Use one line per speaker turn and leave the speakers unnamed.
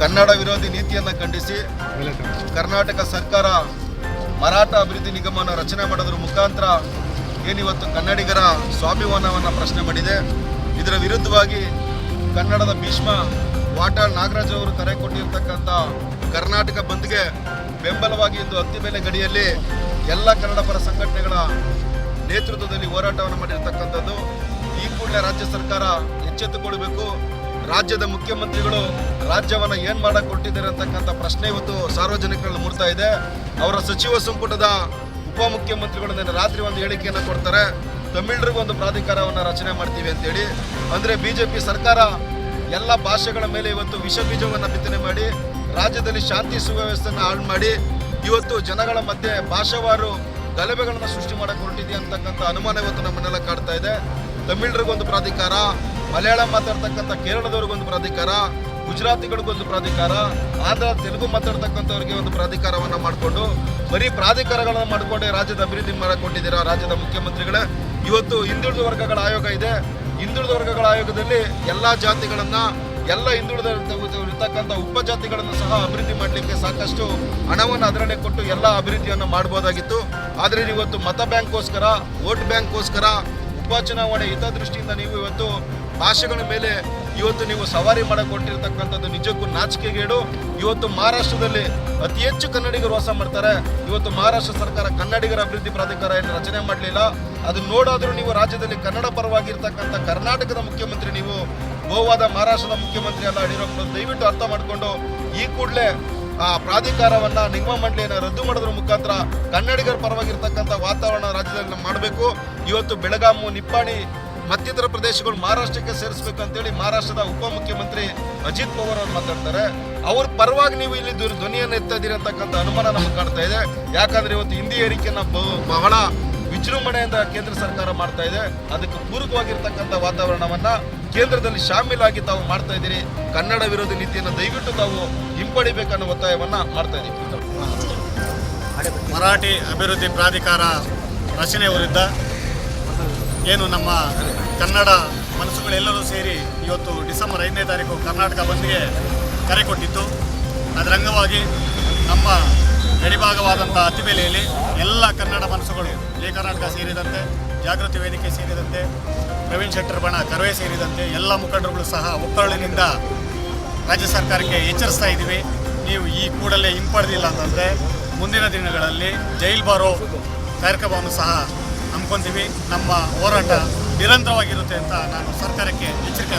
ಕನ್ನಡ ವಿರೋಧಿ ನೀತಿಯನ್ನು ಖಂಡಿಸಿ ಕರ್ನಾಟಕ ಸರ್ಕಾರ ಮರಾಠ ಅಭಿವೃದ್ಧಿ ನಿಗಮವನ್ನು ರಚನೆ ಮಾಡೋದ್ರ ಮುಖಾಂತರ ಏನಿವತ್ತು ಕನ್ನಡಿಗರ ಸ್ವಾಭಿಮಾನವನ್ನು ಪ್ರಶ್ನೆ ಮಾಡಿದೆ. ಇದರ ವಿರುದ್ಧವಾಗಿ ಕನ್ನಡದ ಭೀಷ್ಮ ವಾಟಾಳ್ ನಾಗರಾಜ್ ಅವರು ಕರೆ ಕೊಟ್ಟಿರ್ತಕ್ಕಂಥ ಕರ್ನಾಟಕ ಬಂದ್ಗೆ ಬೆಂಬಲವಾಗಿ ಇಂದು ಹತ್ತಿಬೇಲೆ ಗಡಿಯಲ್ಲಿ ಎಲ್ಲ ಕನ್ನಡ ಪರ ಸಂಘಟನೆಗಳ ನೇತೃತ್ವದಲ್ಲಿ ಹೋರಾಟವನ್ನು ಮಾಡಿರ್ತಕ್ಕಂಥದ್ದು. ಈ ಕೂಡಲೇ ರಾಜ್ಯ ಸರ್ಕಾರ ಎಚ್ಚೆತ್ತುಕೊಳ್ಬೇಕು. ರಾಜ್ಯದ ಮುಖ್ಯಮಂತ್ರಿಗಳು ರಾಜ್ಯವನ್ನು ಏನ್ ಮಾಡಕ್ ಕೊಟ್ಟಿದ್ದಾರೆ ಅಂತಕ್ಕಂಥ ಪ್ರಶ್ನೆ ಇವತ್ತು ಸಾರ್ವಜನಿಕರಲ್ಲಿ ಮೂಡ್ತಾ ಇದೆ. ಅವರ ಸಚಿವ ಸಂಪುಟದ ಉಪಮುಖ್ಯಮಂತ್ರಿಗಳು ನಿನ್ನೆ ರಾತ್ರಿ ಒಂದು ಹೇಳಿಕೆಯನ್ನು ಕೊಡ್ತಾರೆ. ತಮಿಳರಿಗೂ ಒಂದು ಪ್ರಾಧಿಕಾರವನ್ನು ರಚನೆ ಮಾಡ್ತೀವಿ ಅಂತೇಳಿ. ಅಂದ್ರೆ ಬಿಜೆಪಿ ಸರ್ಕಾರ ಎಲ್ಲ ಭಾಷೆಗಳ ಮೇಲೆ ಇವತ್ತು ವಿಷ ಬೀಜವನ್ನು ಬಿತ್ತನೆ ಮಾಡಿ, ರಾಜ್ಯದಲ್ಲಿ ಶಾಂತಿ ಸುವ್ಯವಸ್ಥೆಯನ್ನು ಹಾಳು ಮಾಡಿ, ಇವತ್ತು ಜನಗಳ ಮಧ್ಯೆ ಭಾಷಾವಾರು ಗಲಭೆಗಳನ್ನು ಸೃಷ್ಟಿ ಮಾಡಕ್ಕೆ ಹೊರಟಿದೆ ಅಂತಕ್ಕಂಥ ಅನುಮಾನ ಇವತ್ತು ನಮ್ಮನ್ನೆಲ್ಲ ಕಾಡ್ತಾ ಇದೆ. ತಮಿಳರಿಗೊಂದು ಪ್ರಾಧಿಕಾರ ಮಲಯಾಳಂ ಮಾತಾಡ್ತಕ್ಕಂಥ ಕೇರಳದವ್ರಿಗೊಂದು ಪ್ರಾಧಿಕಾರ, ಗುಜರಾತಿಗಳಿಗೊಂದು ಪ್ರಾಧಿಕಾರ, ಆಂಧ್ರ, ತೆಲುಗು ಮಾತಾಡ್ತಕ್ಕಂಥವ್ರಿಗೆ ಒಂದು ಪ್ರಾಧಿಕಾರವನ್ನು ಮಾಡಿಕೊಂಡು, ಬರೀ ಪ್ರಾಧಿಕಾರಗಳನ್ನು ಮಾಡಿಕೊಂಡೇ ರಾಜ್ಯದ ಅಭಿವೃದ್ಧಿ ಮಾಡಿಕೊಂಡಿದ್ದೀರಾ ರಾಜ್ಯದ ಮುಖ್ಯಮಂತ್ರಿಗಳೇ? ಇವತ್ತು ಹಿಂದುಳಿದ ವರ್ಗಗಳ ಆಯೋಗ ಇದೆ. ಹಿಂದುಳಿದ ವರ್ಗಗಳ ಆಯೋಗದಲ್ಲಿ ಎಲ್ಲ ಜಾತಿಗಳನ್ನ, ಎಲ್ಲ ಹಿಂದುಳಿದ ಇರ್ತಕ್ಕಂಥ ಉಪಜಾತಿಗಳನ್ನು ಸಹ ಅಭಿವೃದ್ಧಿ ಮಾಡಲಿಕ್ಕೆ ಸಾಕಷ್ಟು ಹಣವನ್ನು ಅದರಲ್ಲೇ ಕೊಟ್ಟು ಎಲ್ಲ ಅಭಿವೃದ್ಧಿಯನ್ನು ಮಾಡ್ಬೋದಾಗಿತ್ತು. ಆದರೆ ಇವತ್ತು ಮತ ಬ್ಯಾಂಕ್ಗೋಸ್ಕರ, ವೋಟ್ ಬ್ಯಾಂಕ್ಗೋಸ್ಕರ ಉಪಚುನಾವಣೆ ಹಿತದೃಷ್ಟಿಯಿಂದ ನೀವು ಇವತ್ತು ಭಾಷೆಗಳ ಮೇಲೆ ಇವತ್ತು ನೀವು ಸವಾರಿ ಮಾಡಕ್ಕೆ ಹೊರಟಿರ್ತಕ್ಕಂಥದ್ದು ನಿಜಕ್ಕೂ ನಾಚಿಕೆಗೇಡು. ಇವತ್ತು ಮಹಾರಾಷ್ಟ್ರದಲ್ಲಿ ಅತಿ ಹೆಚ್ಚು ಕನ್ನಡಿಗರು ವಾಸ ಮಾಡ್ತಾರೆ. ಇವತ್ತು ಮಹಾರಾಷ್ಟ್ರ ಸರ್ಕಾರ ಕನ್ನಡಿಗರ ಅಭಿವೃದ್ಧಿ ಪ್ರಾಧಿಕಾರ ಏನು ರಚನೆ ಮಾಡಲಿಲ್ಲ. ಅದನ್ನ ನೋಡಾದರೂ ನೀವು ರಾಜ್ಯದಲ್ಲಿ ಕನ್ನಡ ಪರವಾಗಿರ್ತಕ್ಕಂಥ ಕರ್ನಾಟಕದ ಮುಖ್ಯಮಂತ್ರಿ ನೀವು, ಗೋವಾದ ಮಹಾರಾಷ್ಟ್ರದ ಮುಖ್ಯಮಂತ್ರಿ ಅಲ್ಲ ಯಡಿಯೂರಪ್ಪ ದಯವಿಟ್ಟು ಅರ್ಥ ಮಾಡಿಕೊಂಡು ಈ ಕೂಡಲೇ ಆ ಪ್ರಾಧಿಕಾರವನ್ನ ನಿಗಮ ಮಂಡಳಿಯನ್ನು ರದ್ದು ಮಾಡೋದ್ರ ಮುಖಾಂತರ ಕನ್ನಡಿಗರ ಪರವಾಗಿರ್ತಕ್ಕಂಥ ವಾತಾವರಣ ರಾಜ್ಯದಲ್ಲಿ ಮಾಡಬೇಕು. ಇವತ್ತು ಬೆಳಗಾಮು, ನಿಪ್ಪಾಣಿ, ಮತ್ತಿತರ ಪ್ರದೇಶಗಳು ಮಹಾರಾಷ್ಟ್ರಕ್ಕೆ ಸೇರಿಸಬೇಕು ಅಂತೇಳಿ ಮಹಾರಾಷ್ಟ್ರದ ಉಪಮುಖ್ಯಮಂತ್ರಿ ಅಜಿತ್ ಪವಾರ್ ಅವರು ಮಾತಾಡ್ತಾರೆ. ಅವ್ರ ಪರವಾಗಿ ನೀವು ಇಲ್ಲಿ ಧ್ವ- ಧ್ವನಿಯನ್ನು ಎತ್ತಾ ಇದ್ದೀರಿ ಅಂತಕ್ಕಂಥ ಅನುಮಾನ ನಮಗೆ ಕಾಣ್ತಾ ಇದೆ. ಯಾಕಂದ್ರೆ ಇವತ್ತು ಹಿಂದಿ ಏರಿಕೆಯನ್ನು ಬಹಳ ವಿಜೃಂಭಣೆಯಿಂದ ಕೇಂದ್ರ ಸರ್ಕಾರ ಮಾಡ್ತಾ ಇದೆ. ಅದಕ್ಕೆ ಪೂರಕವಾಗಿರ್ತಕ್ಕಂಥ ವಾತಾವರಣವನ್ನ ಕೇಂದ್ರದಲ್ಲಿ ಶಾಮೀಲಾಗಿ ತಾವು ಮಾಡ್ತಾ ಇದ್ದೀರಿ. ಕನ್ನಡ ವಿರೋಧಿ ನೀತಿಯನ್ನು ದಯವಿಟ್ಟು ತಾವು ಹಿಂಪಡಿಬೇಕನ್ನೋ ಒತ್ತಾಯವನ್ನ ಮಾಡ್ತಾ ಇದ್ದೀವಿ
ಮರಾಠಿ ಅಭಿವೃದ್ಧಿ ಪ್ರಾಧಿಕಾರ ರಚನೆ ವಿರುದ್ಧ ಏನು ನಮ್ಮ ಕನ್ನಡ ಮನಸ್ಸುಗಳೆಲ್ಲರೂ ಸೇರಿ ಇವತ್ತು ಡಿಸೆಂಬರ್ ಐದನೇ ತಾರೀಕು ಕರ್ನಾಟಕ ಬಂದ್ಗೆ ಕರೆ ಕೊಟ್ಟಿತ್ತು. ಅದರ ಅಂಗವಾಗಿ ನಮ್ಮ ಗಡಿಭಾಗವಾದಂಥ ಅತಿಬೆಲೆಯಲ್ಲಿ ಎಲ್ಲ ಕನ್ನಡ ಮನಸ್ಸುಗಳು ಜಯ ಕರ್ನಾಟಕ ಸೇರಿದಂತೆ, ಜಾಗೃತಿ ವೇದಿಕೆ ಸೇರಿದಂತೆ ಪ್ರವೀಣ್ ಶೆಟ್ಟರ್ ಬಣ, ಕರವೇ ಸೇರಿದಂತೆ ಎಲ್ಲ ಮುಖಂಡರುಗಳು ಸಹ ಒಕ್ಕಳಿನಿಂದ ರಾಜ್ಯ ಸರ್ಕಾರಕ್ಕೆ ಎಚ್ಚರಿಸ್ತಾ ಇದ್ದೀವಿ. ನೀವು ಈ ಕೂಡಲೇ ಹಿಂಪಡೆದಿಲ್ಲ ಅಂತಂದರೆ ಮುಂದಿನ ದಿನಗಳಲ್ಲಿ ಜೈಲ್ ಬಾರೋ ಕಾರ್ಯಕ್ರಮವನ್ನು ಸಹ ಹಮ್ಮಿಕೊಂತೀವಿ. ನಮ್ಮ ಹೋರಾಟ ನಿರಂತರವಾಗಿರುತ್ತೆ ಅಂತ ನಾನು ಸರ್ಕಾರಕ್ಕೆ ಎಚ್ಚರಿಕೆ